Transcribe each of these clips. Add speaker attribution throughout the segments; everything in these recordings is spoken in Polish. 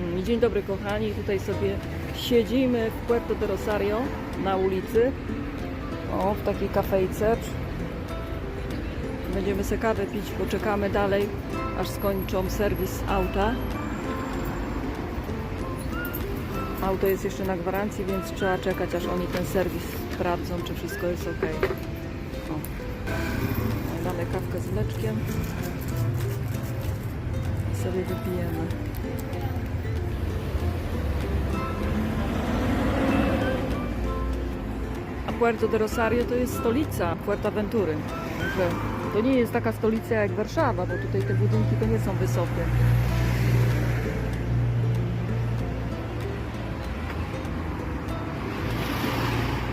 Speaker 1: Mm, Dzień dobry kochani, tutaj sobie siedzimy w Puerto de Rosario na ulicy. O, w takiej kafejce. Będziemy sobie kawę pić, poczekamy dalej, aż skończą serwis auta. Auto jest jeszcze na gwarancji, więc trzeba czekać, aż oni ten serwis sprawdzą, czy wszystko jest ok. O. Damy kawkę z mleczkiem i sobie wypijemy. Puerto de Rosario to jest stolica Fuerteventury. Także to nie jest taka stolica jak Warszawa, bo tutaj te budynki to nie są wysokie.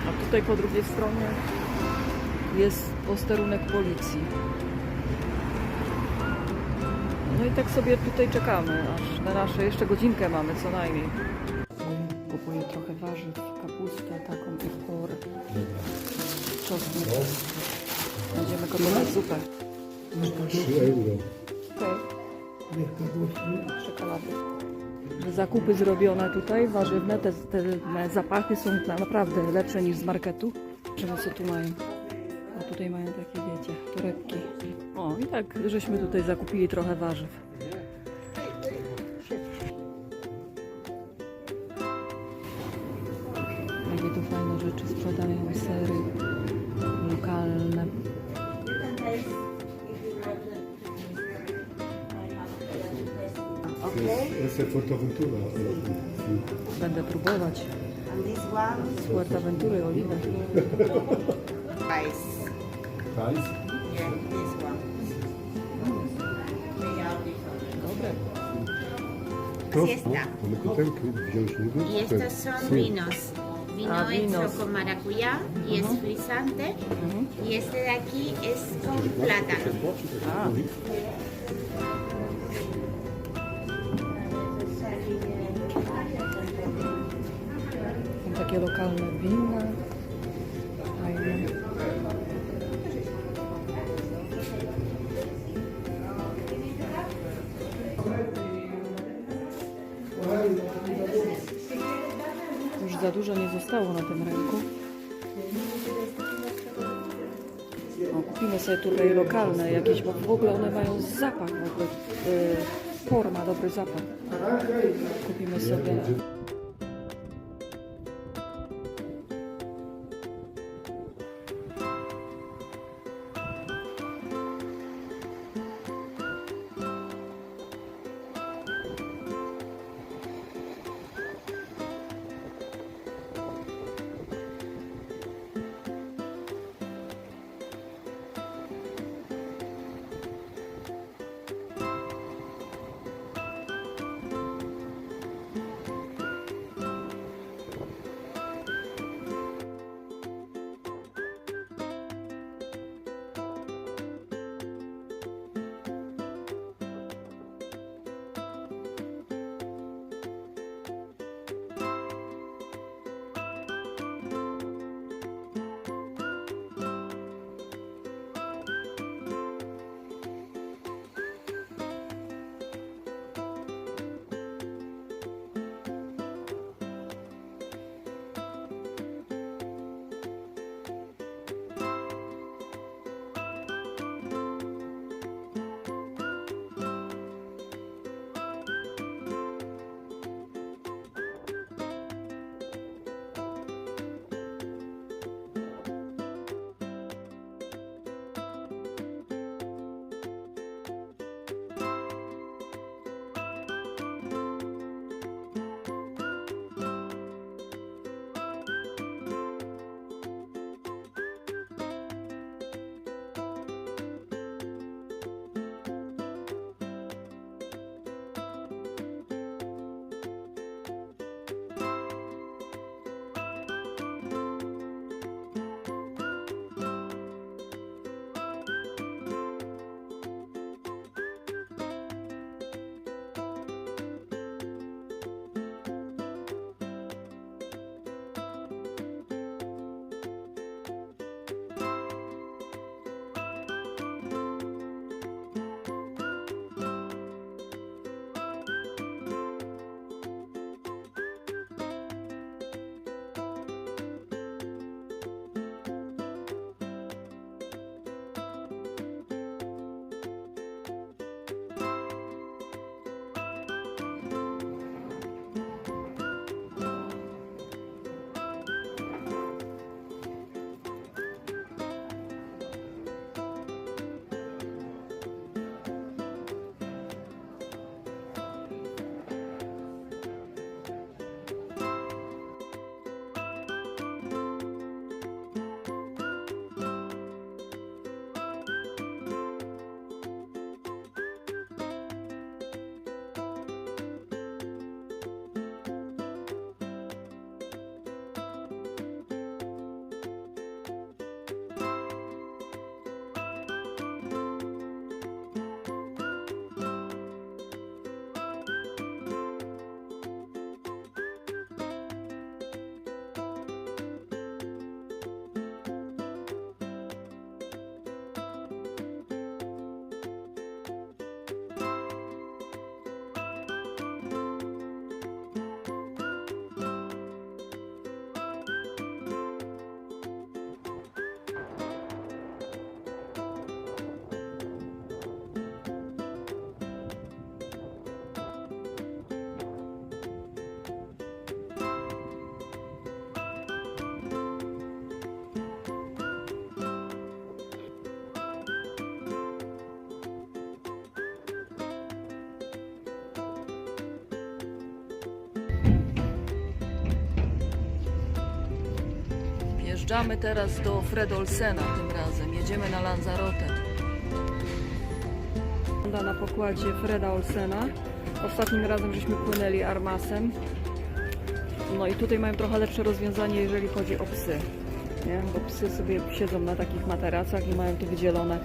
Speaker 1: A tutaj po drugiej stronie jest posterunek policji. No i tak sobie tutaj czekamy, aż na nasze jeszcze godzinkę mamy co najmniej. Kupuję trochę warzyw, kapustę taką i por, czosnek. Będziemy gotować zupę.
Speaker 2: 3 euro.
Speaker 1: Okej. Czekolady. Zakupy zrobione tutaj, warzywne, te, te zapachy są na- naprawdę lepsze niż z marketu. Zobaczymy co tu mają. A tutaj mają takie, wiecie, torebki. O, i tak żeśmy tutaj zakupili trochę warzyw.
Speaker 3: Okay.
Speaker 2: Essa é Fortaventura.
Speaker 1: Będę próbować.
Speaker 3: And this one,
Speaker 1: Z Fuerteventury oliwę.
Speaker 3: rice.
Speaker 2: Faz.
Speaker 3: Yeah, this one. They are different.
Speaker 1: Dobre.
Speaker 3: Así está.
Speaker 2: Niby.
Speaker 3: Y estos son vinos. Vino
Speaker 1: Ah,
Speaker 3: hecho con maracuyá y es frisante. Y este de aquí es con plátano.
Speaker 1: A, takie lokalne wina. Fajne. Już za dużo nie zostało na tym rynku. O, kupimy sobie tutaj lokalne jakieś, bo w ogóle one mają zapach w ogóle. Por ma dobry zapach. Kupimy sobie. Dojeżdżamy teraz do Fredolsena tym razem. Jedziemy na Lanzarote. Wygląda na pokładzie Freda Olsena. Ostatnim razem żeśmy płynęli Armasem. No i tutaj mają trochę lepsze rozwiązanie, jeżeli chodzi o psy. Nie? Bo psy sobie siedzą na takich materacach i mają tu wydzielone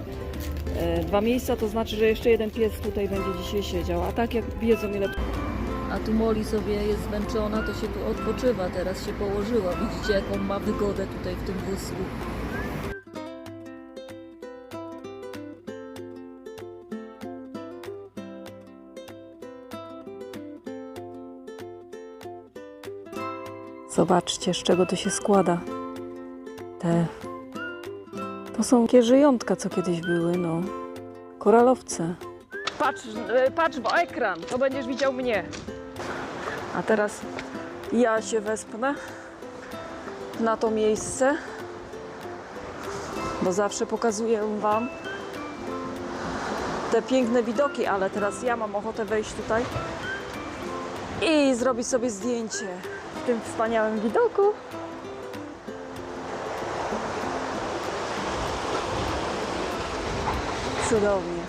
Speaker 1: e, dwa miejsca, to znaczy, że jeszcze jeden pies tutaj będzie dzisiaj siedział. A tak jak wiedzą ile... A tu Moli sobie jest zmęczona, to się tu odpoczywa, teraz się położyła. Widzicie jaką ma wygodę tutaj w tym wózku. Zobaczcie, z czego to się składa. Te. To są takie żyjątka, co kiedyś były, no. Koralowce. Patrz, e, patrz w ekran, to będziesz widział mnie. A teraz ja się wespnę na to miejsce, bo zawsze pokazuję Wam te piękne widoki, ale teraz ja mam ochotę wejść tutaj i zrobić sobie zdjęcie w tym wspaniałym widoku. Cudownie.